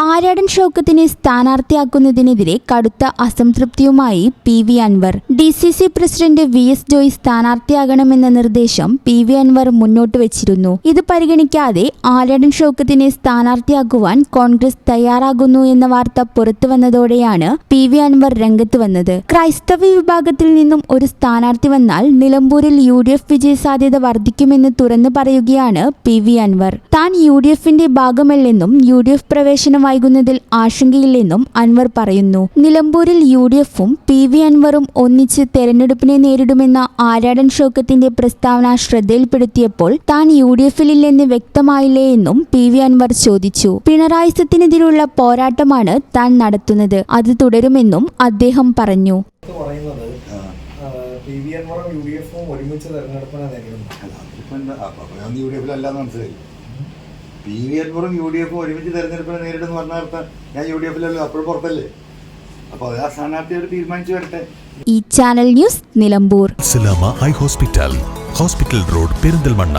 ആര്യാടൻ ഷൗക്കത്തിനെ സ്ഥാനാർത്ഥിയാക്കുന്നതിനെതിരെ കടുത്ത അസംതൃപ്തിയുമായി P V Anvar. D C C president V S Joy സ്ഥാനാർത്ഥിയാകണമെന്ന നിർദ്ദേശം പി വി അൻവർ മുന്നോട്ട് വെച്ചിരുന്നു. ഇത് പരിഗണിക്കാതെ ആര്യാടൻ ഷൗക്കത്തിനെ സ്ഥാനാർത്ഥിയാക്കുവാൻ കോൺഗ്രസ് തയ്യാറാകുന്നു എന്ന വാർത്ത പുറത്തുവന്നതോടെയാണ് പി വി അൻവർ രംഗത്ത് വന്നത്. ക്രൈസ്തവ വിഭാഗത്തിൽ നിന്നും ഒരു സ്ഥാനാർത്ഥി വന്നാൽ നിലമ്പൂരിൽ യു ഡി എഫ് വിജയ സാധ്യത വർദ്ധിക്കുമെന്ന് തുറന്നു പറയുകയാണ് പി വി അൻവർ. താൻ യു ഡി എഫിന്റെ ഭാഗമല്ലെന്നും യു ഡി എഫ് പ്രവേശനം വൈകുന്നതിൽ ആശങ്കയില്ലെന്നും അൻവർ പറയുന്നു. നിലമ്പൂരിൽ യു ഡി എഫും പി വി അൻവറും ഒന്നിച്ച് തെരഞ്ഞെടുപ്പിനെ നേരിടുമെന്ന ആരാടൻ ഷോക്കത്തിന്റെ പ്രസ്താവന ശ്രദ്ധയിൽപ്പെടുത്തിയപ്പോൾ താൻ യു ഡി എഫിലില്ലെന്ന് വ്യക്തമായില്ലേ എന്നും പി വി അൻവർ ചോദിച്ചു. പിണറായിസത്തിനെതിരുള്ള പോരാട്ടമാണ് താൻ നടത്തുന്നത്. അത് തുടരുമെന്നും അദ്ദേഹം പറഞ്ഞു. പി വി എൻവറും യു ഡി എഫും ഒരുമിച്ച് തെരഞ്ഞെടുപ്പിനെ നേരിടുന്നു പി വി എൻപുറും യു ഡി എഫും ഒരുമിച്ച് തെരഞ്ഞെടുപ്പിനെ നേരിടുന്ന പറഞ്ഞ ഞാൻ യു ഡി എഫിലല്ലോ അപ്പോഴും പുറത്തല്ലേ? അപ്പൊ അത് ആ സ്ഥാനാർത്ഥി അവർ തീരുമാനിച്ചു വരട്ടെ. ഈ channel news Nilambur. സിലാമ eye hospital hospital road Perinthalmanna.